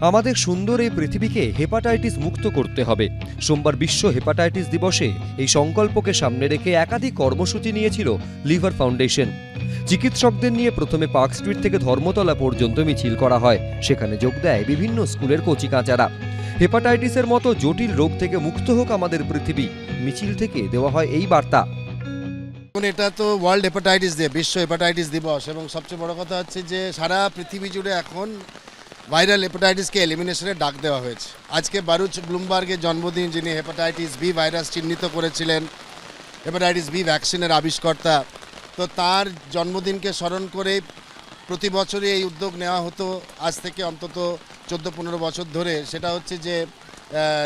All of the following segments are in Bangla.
আমাদের সুন্দর এই পৃথিবীকে হেপাটাইটিস মুক্ত করতে হবে। সোমবার বিশ্ব হেপাটাইটিস দিবসে এই সংকল্পকে সামনে রেখে একাধিক কর্মসূচি নিয়েছিল লিভার ফাউন্ডেশন। চিকিৎসকদের নিয়ে প্রথমে পার্ক স্ট্রিট থেকে ধর্মতলা পর্যন্ত মিছিল করা হয়। সেখানে যোগ দেয় বিভিন্ন স্কুলের কচিকাঁচারা। হেপাটাইটিসের মতো জটিল রোগ থেকে মুক্ত হোক আমাদের পৃথিবী, মিছিল থেকে দেওয়া হয় এই বার্তা। এটা তো ওয়ার্ল্ড হেপাটাইটিস ডে, বিশ্ব হেপাটাইটিস দিবস। এবং সবচেয়ে বড় কথা হচ্ছে যে সারা পৃথিবী জুড়ে এখন ভাইরাল হেপাটাইটিসকে এলিমিনেশনের ডাক দেওয়া হয়েছে। আজকে বারুচ ব্লুমবার্গের জন্মদিন, যিনি হেপাটাইটিস বি ভাইরাস চিহ্নিত করেছিলেন হেপাটাইটিস বি ভ্যাকসিনের আবিষ্কর্তা। তো তার জন্মদিনকে স্মরণ করে প্রতি বছরই এই উদ্যোগ নেওয়া হতো। আজ থেকে অন্তত চোদ্দ পনেরো বছর ধরে সেটা হচ্ছে যে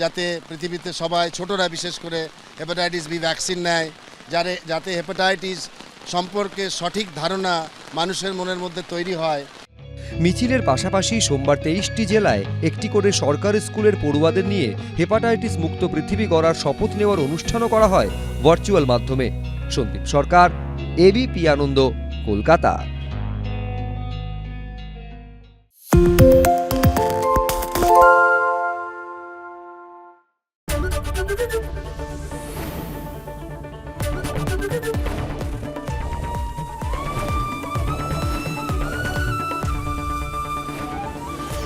যাতে পৃথিবীতে সবাই, ছোটরা বিশেষ করে হেপাটাইটিস বি ভ্যাকসিন নেয়, যারে যাতে হেপাটাইটিস সম্পর্কে সঠিক ধারণা মানুষের মনের মধ্যে তৈরি হয়। মিছিলের পাশাপাশি সোমবার তেইশটি জেলায় একটি করে সরকারি স্কুলের পড়ুয়াদের নিয়ে হেপাটাইটিস মুক্ত পৃথিবী গড়ার শপথ নেওয়ার অনুষ্ঠানও করা হয় ভার্চুয়াল মাধ্যমে। সন্দীপ সরকার এবিপি আনন্দ, কলকাতা।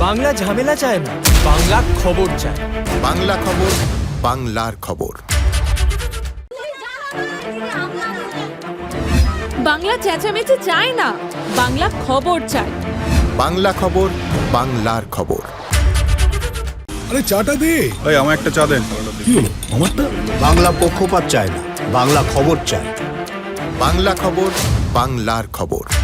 বাংলা ঝামেলা চায় না বাংলা খবর চায়। বাংলা খবর বাংলার খবর। বাংলা চেঁচামেচি চায় না বাংলা খবর চায়। বাংলা খবর বাংলার খবর। আরে চাটা দে। ওই আমার একটা চা দেন। কি হলো? আমারটা? বাংলা পক্ষপাত চায় না বাংলা খবর চায়। বাংলা খবর বাংলার খবর।